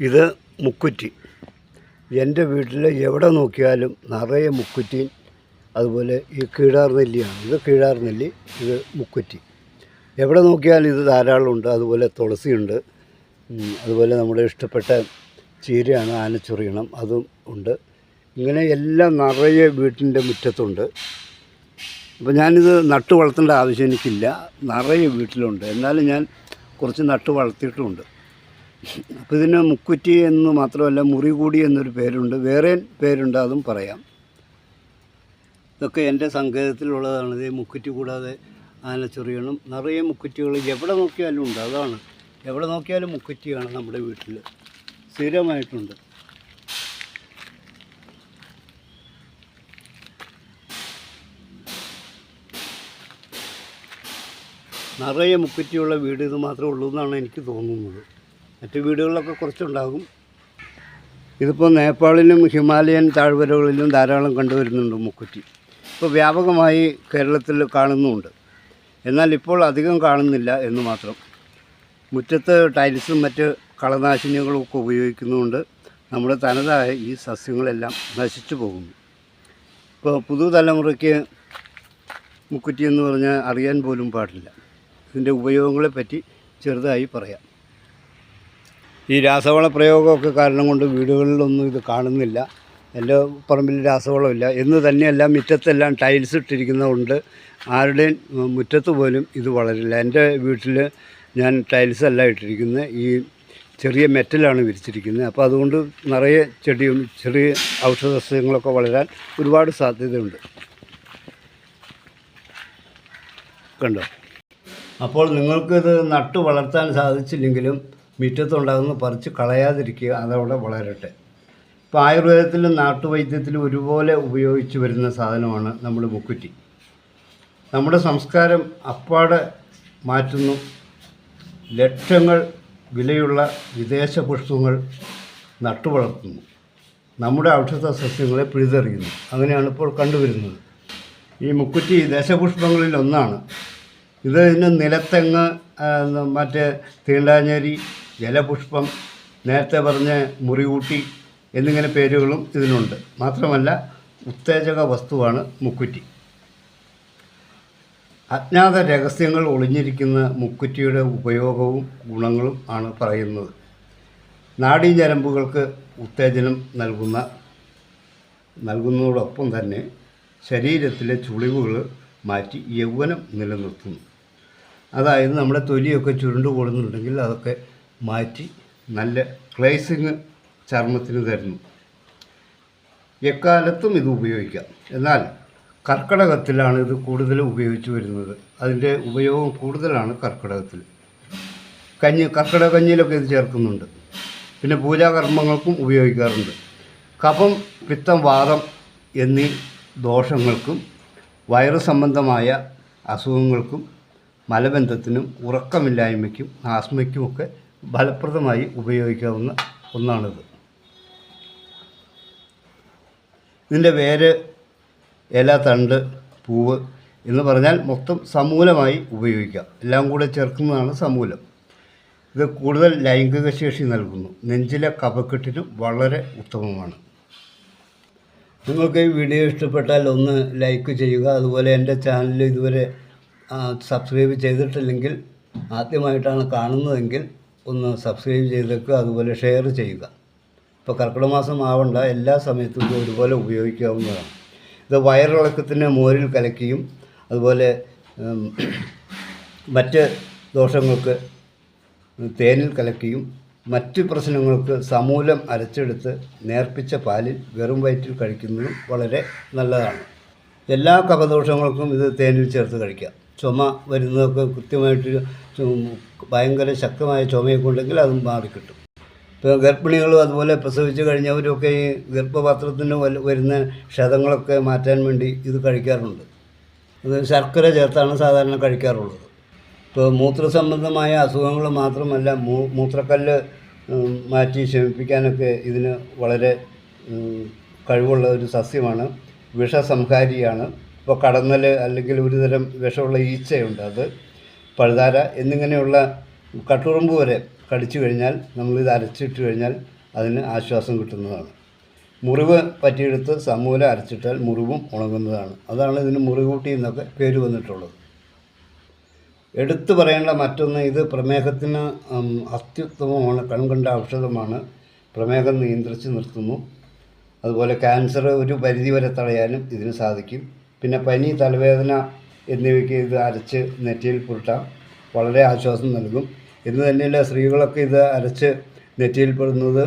ഇത് മുക്കുറ്റി. എന്റെ വീട്ടിൽ എവിടെ നോക്കിയാലും നിറയെ മുക്കുറ്റി. അതുപോലെ ഈ കീഴാർ നെല്ലിയാണ്. ഇത് കീഴാർ നെല്ലി ഇത് മുക്കുറ്റി. എവിടെ നോക്കിയാലും ഇത് ധാരാളമുണ്ട്. അതുപോലെ തുളസിയുണ്ട്. അതുപോലെ നമ്മുടെ ഇഷ്ടപ്പെട്ട ചീരയാണ് ആനച്ചുറിയണം. അതും ഉണ്ട്. ഇങ്ങനെ എല്ലാം നിറയെ വീട്ടിന്റെ മുറ്റത്തുണ്ട്. അപ്പോൾ ഞാനിത് നട്ടു വളർത്തേണ്ട ആവശ്യം എനിക്കില്ല. നിറയെ വീട്ടിലുണ്ട്. എന്നാലും ഞാൻ കുറച്ച് നട്ടു വളർത്തിയിട്ടുമുണ്ട് അപ്പോൾ ഇതിന് മുക്കുറ്റി എന്ന് മാത്രമല്ല മുറികൂടി എന്നൊരു പേരുണ്ട്. വേറെ പേരുണ്ട് അതും പറയാം. ഇതൊക്കെ എന്റെ സങ്കേതത്തിലുള്ളതാണ്. ഇത് മുക്കുറ്റി കൂടാതെ ആനച്ചെറിയണം നിറയെ മുക്കുറ്റികൾ എവിടെ നോക്കിയാലും ഉണ്ട്. അതാണ്. എവിടെ നോക്കിയാലും മുക്കുറ്റിയാണ് നമ്മുടെ വീട്ടിൽ സ്ഥിരമായിട്ടുണ്ട്. നിറയെ മുക്കുറ്റിയുള്ള വീട് ഇത് മാത്രമേ ഉള്ളൂ എന്നാണ് എനിക്ക് തോന്നുന്നത്. മറ്റ് വീടുകളിലൊക്കെ കുറച്ചുണ്ടാകും. ഇതിപ്പോൾ നേപ്പാളിലും ഹിമാലയൻ താഴ്വരകളിലും ധാരാളം കണ്ടുവരുന്നുണ്ട് മുക്കുറ്റി. ഇപ്പോൾ വ്യാപകമായി കേരളത്തിൽ കാണുന്നുമുണ്ട് എന്നാൽ ഇപ്പോൾ അധികം കാണുന്നില്ല എന്ന് മാത്രം. മുറ്റത്ത് ടൈൽസും മറ്റ് കളനാശിനികളും ഒക്കെ ഉപയോഗിക്കുന്നതുകൊണ്ട് നമ്മുടെ തനതായ ഈ സസ്യങ്ങളെല്ലാം നശിച്ചു പോകുന്നു. ഇപ്പോൾ പുതുതലമുറയ്ക്ക് മുക്കുറ്റി എന്ന് പറഞ്ഞാൽ അറിയാൻ പോലും പാടില്ല. ഇതിന്റെ ഉപയോഗങ്ങളെപ്പറ്റി ചെറുതായി പറയാം. ഈ രാസവള പ്രയോഗമൊക്കെ കാരണം കൊണ്ട് വീടുകളിലൊന്നും ഇത് കാണുന്നില്ല. എന്റെ പറമ്പിൽ രാസവളമില്ല. എന്ന് തന്നെയല്ല മുറ്റത്തെല്ലാം ടൈൽസ് ഇട്ടിരിക്കുന്നതുകൊണ്ട് ആരുടെയും മുറ്റത്ത് പോലും ഇത് വളരില്ല. എന്റെ വീട്ടിൽ ഞാൻ ടൈൽസ് അല്ല ഇട്ടിരിക്കുന്നത്. ഈ ചെറിയ മെറ്റലാണ് വിരിച്ചിരിക്കുന്നത്. അപ്പോൾ അതുകൊണ്ട് നിറയെ ചെടിയും ചെറിയ ഔഷധ സസ്യങ്ങളൊക്കെ വളരാൻ ഒരുപാട് സാധ്യതയുണ്ട്. കണ്ടോ? അപ്പോൾ നിങ്ങൾക്കിത് നട്ടു വളർത്താൻ സാധിച്ചില്ലെങ്കിലും മുറ്റത്തുണ്ടാകുന്ന പറിച്ച് കളയാതിരിക്കുക അതവിടെ വളരട്ടെ. ഇപ്പോൾ ആയുർവേദത്തിലും നാട്ടുവൈദ്യത്തിലും ഒരുപോലെ ഉപയോഗിച്ച് വരുന്ന സാധനമാണ് നമ്മുടെ മുക്കുറ്റി. നമ്മുടെ സംസ്കാരം അപ്പാടെ മാറ്റുന്നു. ലക്ഷങ്ങൾ വിലയുള്ള വിദേശ പുഷ്പങ്ങൾ നട്ടുവളർത്തുന്നു. നമ്മുടെ ഔഷധ സസ്യങ്ങളെ പിഴുതെറിയുന്നു. അങ്ങനെയാണ് ഇപ്പോൾ കണ്ടുവരുന്നത്. ഈ മുക്കുറ്റി ദേശപുഷ്പങ്ങളിൽ ഒന്നാണ് ഇത് ഇതിന് നിലത്തെങ്ങ് മറ്റേ തീണ്ടാഞ്ഞേരി ജലപുഷ്പം നേരത്തെ പറഞ്ഞ മുറികൂട്ടി എന്നിങ്ങനെ പേരുകളും ഇതിനുണ്ട്. മാത്രമല്ല ഉത്തേജക വസ്തുവാണ് മുക്കുറ്റി. അജ്ഞാത രഹസ്യങ്ങൾ ഒളിഞ്ഞിരിക്കുന്ന മുക്കുറ്റിയുടെ ഉപയോഗവും ഗുണങ്ങളും ആണ് പറയുന്നത്. നാഡീഞരമ്പുകൾക്ക് ഉത്തേജനം നൽകുന്ന നൽകുന്നതോടൊപ്പം തന്നെ ശരീരത്തിലെ ചുളിവുകൾ മാറ്റി യൗവനം നിലനിർത്തുന്നു. അതായത് നമ്മുടെ തൊലിയൊക്കെ ചുരുണ്ടു കൂടുന്നുണ്ടെങ്കിൽ അതൊക്കെ മാറ്റി നല്ല ക്ലേസിങ് ചർമ്മത്തിന് തരുന്നു. എക്കാലത്തും ഇത് ഉപയോഗിക്കാം. എന്നാൽ കർക്കിടകത്തിലാണ് ഇത് കൂടുതൽ ഉപയോഗിച്ചു വരുന്നത്. അതിന്റെ ഉപയോഗം കൂടുതലാണ് കർക്കിടകത്തിൽ. കഞ്ഞി കർക്കിടക കഞ്ഞിയിലൊക്കെ ഇത് ചേർക്കുന്നുണ്ട്. പിന്നെ പൂജാകർമ്മങ്ങൾക്കും ഉപയോഗിക്കാറുണ്ട്. കഫം പിത്തം വാദം എന്നീ ദോഷങ്ങൾക്കും വയറു സംബന്ധമായ അസുഖങ്ങൾക്കും മലബന്ധത്തിനും ഉറക്കമില്ലായ്മയ്ക്കും ആസ്മയ്ക്കുമൊക്കെ ഫലപ്രദമായി ഉപയോഗിക്കാവുന്ന ഒന്നാണിത്. ഇതിന്റെ വേര് ഇല തണ്ട് പൂവ് എന്ന് പറഞ്ഞാൽ മൊത്തം സമൂലമായി ഉപയോഗിക്കാം. എല്ലാം കൂടെ ചേർക്കുന്നതാണ് സമൂലം. ഇത് കൂടുതൽ ലൈംഗിക ശേഷി നൽകുന്നു. നെഞ്ചിലെ കഫക്കെട്ടിനും വളരെ ഉത്തമമാണ്. നിങ്ങൾക്ക് ഈ വീഡിയോ ഇഷ്ടപ്പെട്ടാൽ ഒന്ന് ലൈക്ക് ചെയ്യുക. അതുപോലെ എന്റെ ചാനൽ ഇതുവരെ സബ്സ്ക്രൈബ് ചെയ്തിട്ടില്ലെങ്കിൽ ആദ്യമായിട്ടാണ് കാണുന്നതെങ്കിൽ ഒന്ന് സബ്സ്ക്രൈബ് ചെയ്തേക്കുക അതുപോലെ ഷെയർ ചെയ്യുക. ഇപ്പോൾ കർക്കിടക മാസം ആവണ്ട എല്ലാ സമയത്തും ഇത് ഒരുപോലെ ഉപയോഗിക്കാവുന്നതാണ്. ഇത് വയറിളക്കത്തിന് മോരിൽ കലക്കിയും അതുപോലെ മറ്റ് ദോഷങ്ങൾക്ക് തേനിൽ കലക്കിയും മറ്റ് പ്രശ്നങ്ങൾക്ക് സമൂലം അരച്ചെടുത്ത് നേർപ്പിച്ച പാലിൽ വെറും വയറ്റിൽ കഴിക്കുന്നതും വളരെ നല്ലതാണ്. എല്ലാ കഫദോഷങ്ങൾക്കും ഇത് തേനിൽ ചേർത്ത് കഴിക്കാം. ചുമ വരുന്നതൊക്കെ കൃത്യമായിട്ട് ഭയങ്കര ശക്തമായ ചുമയൊക്കെ ഉണ്ടെങ്കിൽ അതും മാറിക്കിട്ടും ഇപ്പോൾ ഗർഭിണികളും അതുപോലെ പ്രസവിച്ച് കഴിഞ്ഞവരൊക്കെ ഈ ഗർഭപാത്രത്തിന് വരുന്ന ക്ഷതങ്ങളൊക്കെ മാറ്റാൻ വേണ്ടി ഇത് കഴിക്കാറുണ്ട്. അത് ശർക്കര ചേർത്താണ് സാധാരണ കഴിക്കാറുള്ളത്. ഇപ്പോൾ മൂത്ര സംബന്ധമായ അസുഖങ്ങൾ മാത്രമല്ല മൂത്രക്കല്ല് മാറ്റി ശമിപ്പിക്കാനൊക്കെ ഇതിന് വളരെ കഴിവുള്ള ഒരു സസ്യമാണ്. വിഷസംഹാരിയാണ്. ഇപ്പോൾ കടന്നൽ അല്ലെങ്കിൽ ഒരുതരം വിഷമുള്ള ഈച്ചയുണ്ട് അത്. പഴുതാര എന്നിങ്ങനെയുള്ള കട്ടുറുമ്പ് വരെ കടിച്ചു കഴിഞ്ഞാൽ നമ്മളിത് അരച്ചിട്ട് കഴിഞ്ഞാൽ അതിന് ആശ്വാസം കിട്ടുന്നതാണ്. മുറിവ് പറ്റിയെടുത്ത് സമൂല അരച്ചിട്ടാൽ മുറിവും ഉണങ്ങുന്നതാണ്. അതാണ് ഇതിന് മുറികൂട്ടി എന്നൊക്കെ പേര് വന്നിട്ടുള്ളത്. എടുത്തു പറയേണ്ട മറ്റൊന്ന് ഇത് പ്രമേഹത്തിന് അത്യുത്തമമാണ് കൺകണ്ട ഔഷധമാണ്. പ്രമേഹം നിയന്ത്രിച്ച് നിർത്തുന്നു. അതുപോലെ ക്യാൻസർ ഒരു പരിധി വരെ തടയാനും ഇതിന് സാധിക്കും. പിന്നെ പനി തലവേദന എന്നിവയ്ക്ക് ഇത് അരച്ച് നെറ്റിയിൽ പുരട്ടാം. വളരെ ആശ്വാസം നൽകും. എന്ന് തന്നെയല്ല സ്ത്രീകളൊക്കെ ഇത് അരച്ച് നെറ്റിയിൽ പെടുന്നത്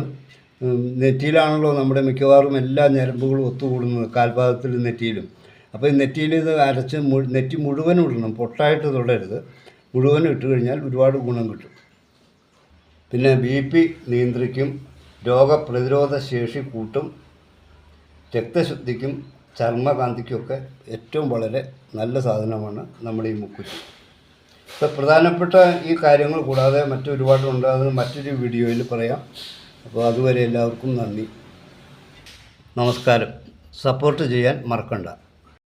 നെറ്റിയിലാണല്ലോ നമ്മുടെ മിക്കവാറും എല്ലാ ഞരമ്പുകളും ഒത്തുകൂടുന്നത് കാൽഭാഗത്തിലും നെറ്റിയിലും. അപ്പോൾ ഈ നെറ്റിയിൽ ഇത് അരച്ച് നെറ്റി മുഴുവനും ഇടണം. പൊട്ടായിട്ട് തൊടരുത്. മുഴുവനും ഇട്ട് കഴിഞ്ഞാൽ ഒരുപാട് ഗുണം കിട്ടും. പിന്നെ ബി പി നിയന്ത്രിക്കും രോഗപ്രതിരോധ ശേഷി കൂട്ടും രക്തശുദ്ധിക്കും ചർമ്മകാന്തിക്കുമൊക്കെ ഏറ്റവും വളരെ നല്ല സാധനമാണ് നമ്മുടെ ഈ മുക്കുറ്റി. ഇപ്പോൾ പ്രധാനപ്പെട്ട ഈ കാര്യങ്ങൾ കൂടാതെ മറ്റൊരുപാടുണ്ട്. അത് മറ്റൊരു വീഡിയോയിൽ പറയാം. അപ്പോൾ അതുവരെ എല്ലാവർക്കും നന്ദി. നമസ്കാരം. സപ്പോർട്ട് ചെയ്യാൻ മറക്കണ്ട.